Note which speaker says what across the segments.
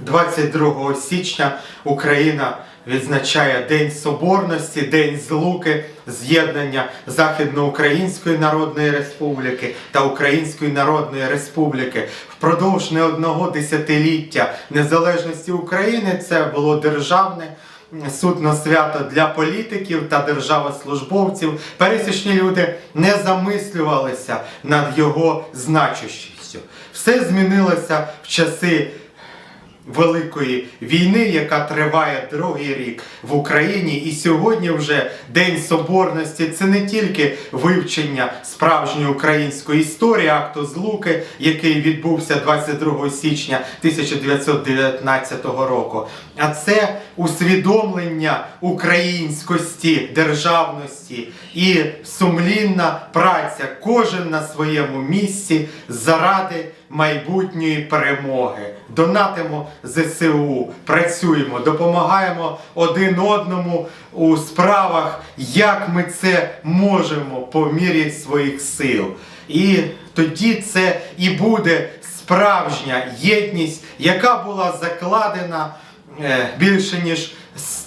Speaker 1: 22 січня Україна відзначає День Соборності, День Злуки, з'єднання Західноукраїнської Народної Республіки та Української Народної Республіки. Впродовж не одного десятиліття незалежності України це було державне. Судно свято для політиків та державослужбовців. Пересічні люди не замислювалися над його значущістю. Все змінилося в часи Великої війни, яка триває другий рік в Україні, і сьогодні вже День Соборності. Це не тільки вивчення справжньої української історії, акту злуки, який відбувся 22 січня 1919 року, а це усвідомлення українськості, державності і сумлінна праця, кожен на своєму місці заради майбутньої перемоги. Донатимо ЗСУ, працюємо, допомагаємо один одному у справах, як ми це можемо по мірі своїх сил. І тоді це і буде справжня єдність, яка була закладена е, більше ніж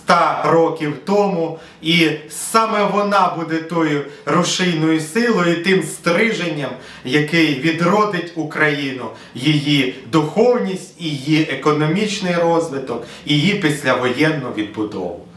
Speaker 1: 100 років тому, і саме вона буде тою рушійною силою, тим стриженням, який відродить Україну, її духовність, її економічний розвиток, її післявоєнну відбудову.